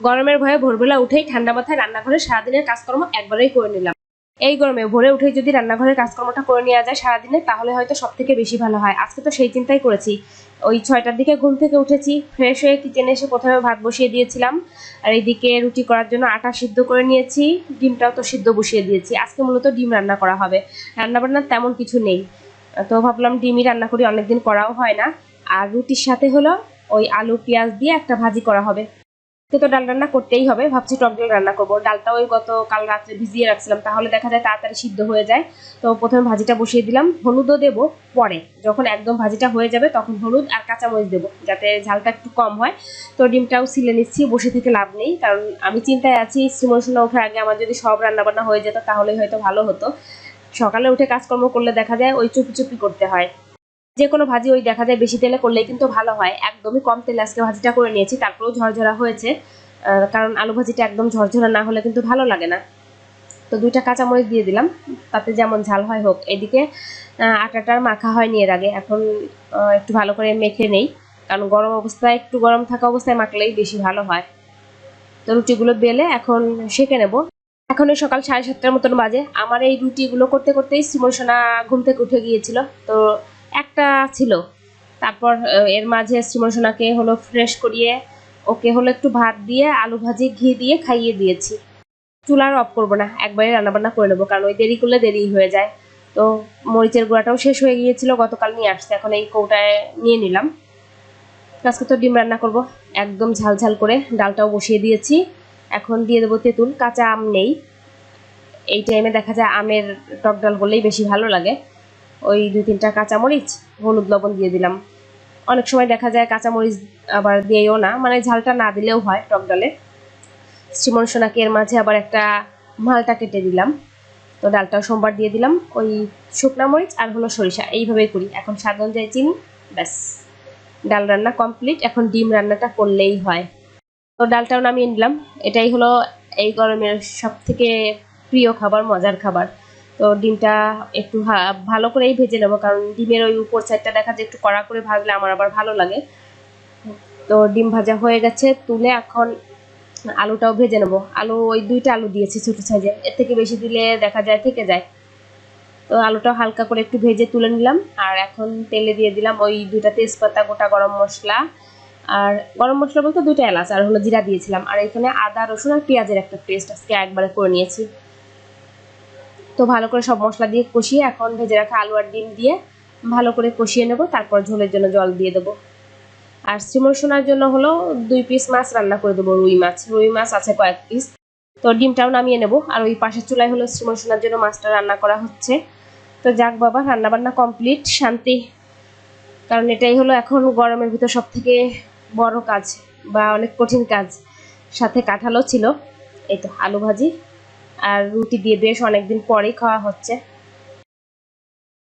গরমের ভয়ে ভোরবেলা উঠেই ঠান্ডা মাথায় রান্নাঘরে সারাদিনের কাজকর্ম একবারেই করে নিলাম। এই গরমে ভোরে উঠেই যদি রান্নাঘরের কাজকর্মটা করে নেওয়া যায় সারাদিনে, তাহলে হয়তো সব থেকে বেশি ভালো হয়। আজকে তো সেই চিন্তাই করেছি। ওই ছয়টার দিকে ঘুম থেকে উঠেছি ফ্রেশ হয়ে কিচেনে এসে প্রথমে ভাত বসিয়ে দিয়েছিলাম। আর এইদিকে রুটি করার জন্য আটা সিদ্ধ করে নিয়েছি, ডিমটাও তো সিদ্ধ বসিয়ে দিয়েছি। আজকে মূলত ডিম রান্না করা হবে। রান্না বান্নার তেমন কিছু নেই। তো ভাবলাম ডিমই রান্না করি, অনেকদিন করাও হয় না। আর রুটির সাথে হলো ওই আলু, পেঁয়াজ দিয়ে একটা ভাজি করা হবে। তো ডাল রান্না করতেই হবে। ভাবছি টক ডাল রান্না করব। ডালটা ওই গত কাল রাত্রে ভিজিয়ে রাখছিলাম। তাহলে দেখা যায় তাড়াতাড়ি সিদ্ধ হয়ে যায়। তো প্রথমে ভাজিটা বসিয়ে দিলাম। হলুদও দেবো পরে। যখন একদম ভাজিটা হয়ে যাবে তখন হলুদ আর কাঁচামরিচ দেবো। যাতে ঝালটা একটু কম হয়। তো ডিমটাও সিলে নিচ্ছি, বসে থেকে লাভ নেই। কারণ আমি চিন্তায় আছি শ্রীমোষণা ওঠার আগে আমার যদি সব রান্নাবান্না হয়ে যেত তাহলে হয়তো ভালো হতো। সকালে উঠে কাজকর্ম করলে দেখা যায় ওই চুপি চুপি করতে হয়। যে কোনো ভাজি ওই দেখা যায় বেশি তেলে করলেই কিন্তু ভালো হয়। একদমই কম তেলে আজকে ভাজিটা করে নিয়েছি, তারপরেও ঝরঝরা হয়েছে। কারণ আলু ভাজিটা একদম ঝরঝরা না হলে কিন্তু ভালো লাগে না। তো দুইটা কাঁচামরিচ দিয়ে দিলাম, তাতে যেমন ঝাল হয় হোক। এদিকে আটাটার মাখা হয়নি এর আগে, এখন একটু ভালো করে মেখে নেই। কারণ গরম অবস্থায়, একটু গরম থাকা অবস্থায় মাখলেই বেশি ভালো হয়। তো রুটিগুলো বেলে এখন সেঁকে নেব। এখন ওই সকাল সাড়ে সাতটার মতন বাজে। আমার এই রুটিগুলো করতে করতেই শ্রীমন সোনা ঘুম থেকে উঠে গিয়েছিল। তো একটা ছিল। তারপর এর মাঝে শ্রীমন সোনাকে হলো ফ্রেশ করিয়ে, ওকে হলো একটু ভাত দিয়ে, আলু ভাজি, ঘি দিয়ে খাইয়ে দিয়েছি। চুলা আর অফ করব না, একবারে রান্নাবান্না করে নেব, কারণ ওই দেরি করলে দেরি হয়ে যায়। তো মরিচের গুঁড়াটাও শেষ হয়ে গিয়েছিল, গতকাল নিয়ে আসছে, এখন এই কৌটায় নিয়ে নিলাম। আজকে তো ডিম রান্না করব, একদম ঝাল ঝাল করে ডালটাও বসিয়ে দিয়েছি। এখন দিয়ে দেবো তেঁতুল, কাঁচা আম নেই। এই টাইমে দেখা যায় আমের টক ডাল করলেই বেশি ভালো লাগে। ওই দুই তিনটা কাঁচামরিচ, হলুদ লবণ দিয়ে দিলাম। অনেক সময় দেখা যায় কাঁচামরিচ আবার দিয়েও না মানে ঝালটা না দিলেও হয় টক ডালে। শ্রীমন সোনাকে এর মাঝে আবার একটা মালটা কেটে দিলাম। তো ডালটাও সোমবার দিয়ে দিলাম, ওই শুকনা মরিচ আর হলো সরিষা, এইভাবেই করি। এখন স্বাদ অনুযায়ী চিনি, ব্যাস। ডাল রান্না কমপ্লিট, এখন ডিম রান্নাটা করলেই হয়। তো ডালটাও নামিয়ে নিলাম। এটাই হলো এই গরমের সব থেকে প্রিয় খাবার, মজার খাবার। তো ডিমটা একটু ভালো করেই ভেজে নেব, কারণ ডিমের ওই উপর সাইডটা দেখা যায় একটু কড়া করে ভাজলে আমার আবার ভালো লাগে। তো ডিম ভাজা হয়ে গেছে, তুলে এখন আলুটাও ভেজে নেব। আলু, ওই দুইটা আলু দিয়েছি ছোটো সাইজে, এর থেকে বেশি দিলে দেখা যায় থেকে যায়। তো আলুটা হালকা করে একটু ভেজে তুলে নিলাম, আর এখন তেলে দিয়ে দিলাম ওই দুইটা তেজপাতা, গোটা গরম মশলা। আর গরম মশলা বলতে দুইটা এলাচ, আর হলো জিরা দিয়েছিলাম। আর এখানে আদা, রসুন আর পেঁয়াজের একটা পেস্ট আজকে একবারে করে নিয়েছি। তো ভালো করে সব মশলা দিয়ে কষিয়ে এখন ভেজে রাখা আলু আর ডিম দিয়ে ভালো করে কষিয়ে নেব, তারপর ঝোলের জন্য জল দিয়ে দেবো। আর সোনার জন্য হলো দুই পিস মাছ রান্না করে দেবো, রুই মাছ। রুই মাছ আছে কয়েক পিস তো ডিমটাও নামিয়ে নেব। আর ওই পাশের চুলায় হলো শ্রীমন সোনার জন্য মাছটা রান্না করা হচ্ছে। তো যাক বাবা রান্না বান্না কমপ্লিট শান্তি। কারণ এটাই হলো এখন গরমের ভিতর সব থেকে বড় কাজ বা অনেক কঠিন কাজ। সাথে কাঁঠালও ছিল। এই তো আলু ভাজি। আর রুটি দিয়ে বেশ অনেকদিন পরেই খাওয়া হচ্ছে।